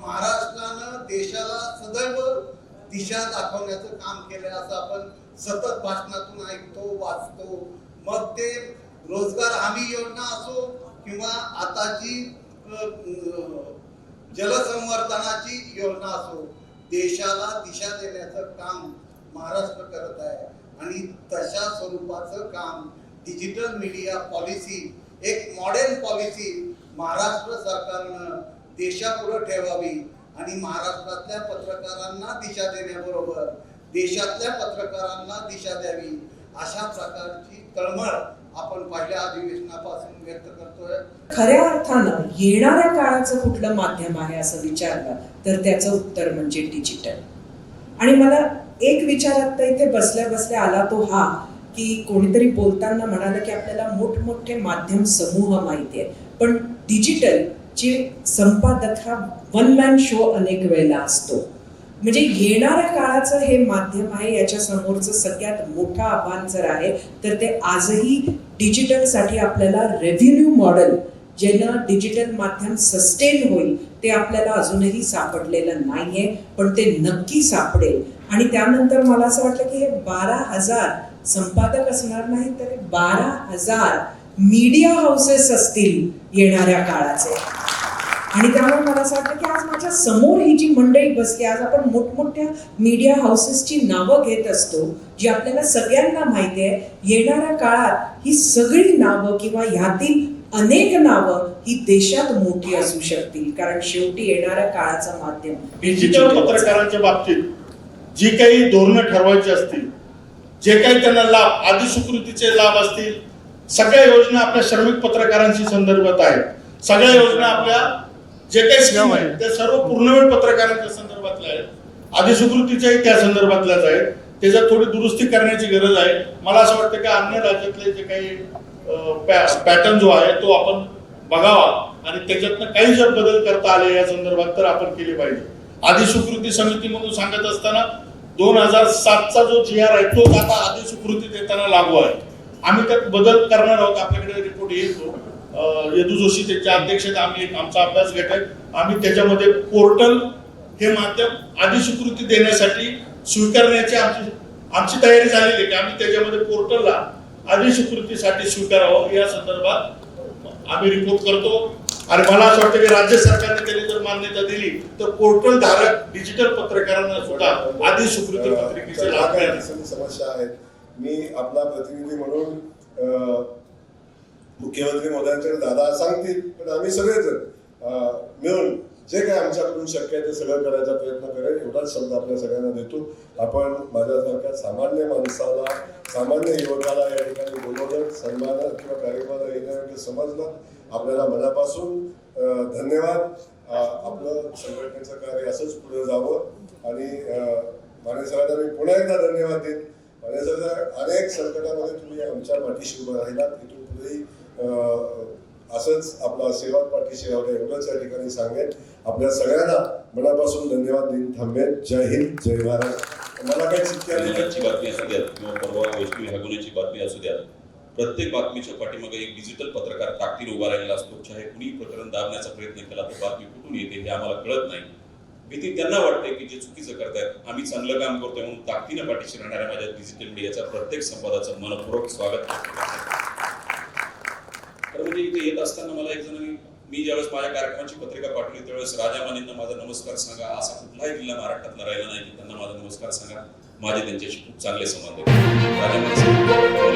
महाराष्ट्रानं देशाला सदैव दिशा दाखवण्याचं काम केलं असं आपण सतत भाषणातून ऐकतो वाचतो. मग ते रोजगार हमी योजना असो किंवा आताची जलसंवर्धनाची योजना असो देशाला दिशा देण्याचं काम महाराष्ट्र करत आहे. आणि तशा स्वरूपाचं काम डिजिटल मीडिया पॉलिसी एक मॉडर्न पॉलिसी महाराष्ट्र सरकारनं देशापुढे ठेवावी आणि महाराष्ट्रातल्या पत्रकारांना दिशा देण्याबरोबर देशातल्या पत्रकारांना दिशा द्यावी अशा प्रकारची तळमळ आपण पहिल्या अधिवेशनापासून व्यक्त करतोय. खऱ्या अर्थानं येणाऱ्या काळाचं कुठलं माध्यम आहे असं विचारलं तर त्याचं उत्तर म्हणजे डिजिटल आणि मला एक विचार आता इथे बसल्या बसल्या आला तो हा की कोणीतरी बोलताना म्हणालं की आपल्याला मोठमोठे माध्यम समूह माहिती आहे पण डिजिटल चे संपादक हा वन मॅन शो अनेक वेळेला असतो. म्हणजे येणाऱ्या काळाचं हे माध्यम आहे याच्या समोरचं सगळ्यात मोठं आव्हान जर आहे तर ते आजही डिजिटलसाठी आपल्याला रेव्हेन्यू मॉडेल ज्यानं डिजिटल माध्यम सस्टेन होईल ते आपल्याला अजूनही सापडलेलं नाहीये पण ते नक्की सापडेल. आणि त्यानंतर मला असं वाटलं की हे बारा हजार संपादक असणार नाही तर बारा हजार मीडिया हाऊसेस असतील येणाऱ्या काळाचे. आणि त्यामुळे मला असं वाटतं की आज माझ्यासमोर ही जी मंडळी बसली आज आपण मोठमोठ्या मीडिया हाऊसेसची नावं घेत असतो जी आपल्याला सगळ्यांना माहिती आहे येणाऱ्या काळात ही सगळी नावं किंवा ह्यातील अनेक नावं ही देशात मोठी असू शकतील कारण शेवटी येणाऱ्या काळाचं माध्यम. डिजिटल पत्रकारांच्या बाबतीत जी काही धोरणं ठरवायची असतील जे काही त्यांना लाभ आधी स्वीकृतीचे लाभ असतील सगळ्या योजना आपल्या श्रमिक पत्रकारांशी संदर्भात आहेत. सगळ्या योजना आपल्या जे काही स्कीम आहेत त्या सर्व पूर्णवेळ पत्रकारांच्या संदर्भातल्या आहेत. आधी स्वीकृतीच्याही त्या संदर्भातल्याच आहेत. त्याच्यात थोडी दुरुस्ती करण्याची गरज आहे मला असं वाटतं की अन्य राज्यातले जे काही पॅटर्न जो आहे तो आपण बघावा आणि त्याच्यातनं काही जर बदल करता आले या संदर्भात तर आपण केले पाहिजे. आधी स्वीकृती समिती म्हणून सांगत असताना दोन हजार सातचा जो जी आर आहे तो आता आधी स्वीकृती देताना लागू आहे. आम्ही त्यात बदल करणार आहोत आपल्याकडे रिपोर्ट येतो यदू जोशी त्यांच्या अध्यक्षतेत आम्ही आमचा अभ्यास घेत आहे आम्ही त्याच्यामध्ये पोर्टल हे माध्यम आधी स्वीकृती देण्यासाठी स्वीकारण्याची आमची आमची तयारी झालेली आहे की आम्ही त्याच्यामध्ये पोर्टलला आधी स्वीकृतीसाठी स्वीकारावं. या संदर्भात आम्ही रिपोर्ट करतो. आणि मला असं वाटतं की राज्य सरकारने त्यांनी जर मान्यता दिली तर पोर्टल धारक डिजिटल पत्रकारांना सुद्धा आधी स्वीकृती पत्रिकेचे लाभ समस्या आहेत. मी आपला प्रतिनिधी म्हणून मुख्यमंत्री महोदयांकडे दादा सांगतील पण आम्ही सगळेजण मिळून जे काय आमच्याकडून शक्य आहे ते सगळं करायचा प्रयत्न करेल एवढाच शब्द आपल्या सगळ्यांना देतो. आपण माझ्यासारख्या सामान्य माणसाला सामान्य युवकाला या ठिकाणी बोलवलं सन्मान किंवा कार्यक्रमाला येण्यासाठी समजलं. आपल्याला मनापासून धन्यवाद. आपलं संघटनेचं कार्य असंच पुढे जावं. आणि माने सरांना मी पुन्हा एकदा धन्यवाद देईन. माने सर अनेक संकटामध्ये तुम्ही आमच्या पाठीशी उभं राहिलात. इथून पुढेही असंच आपला सेवा पाठीशी राहून एवढंच या ठिकाणी सांगेन. आपल्या सगळ्यांना मनापासून धन्यवाद देईन थांबेन. जय हिंद जय महाराज मला काही बातमी असू द्या किंवा परवा वैष्णवी बातमी असू द्या प्रत्येक बातमीच्या पाठीमागे एक डिजिटल पत्रकार ताकदीने उभा राहिलेला असतो. चाहे कुणी प्रकरण दाबण्याचा प्रयत्न केला तर बातमी कुठून येते हे आम्हाला कळत नाही. भीती त्यांना वाटते की जे चुकीचं करतायत आम्ही चांगलं काम करतोय म्हणून ताकदीनं पाठीशी राहणाऱ्या माझ्या डिजिटल मीडियाच्या प्रत्येक संवादाचं मनपूर्वक स्वागत करतो. म्हणजे इथे येत असताना मला एक जणांनी मी ज्यावेळेस माझ्या कार्यक्रमाची पत्रिका पाठवली त्यावेळेस राजा मानेंना माझा नमस्कार सांगा. असा कुठलाही जिल्हा महाराष्ट्रातला राहिला नाही की त्यांना माझा नमस्कार सांगा. माझे त्यांच्याशी खूप चांगले संबंध आहेत. राजा माने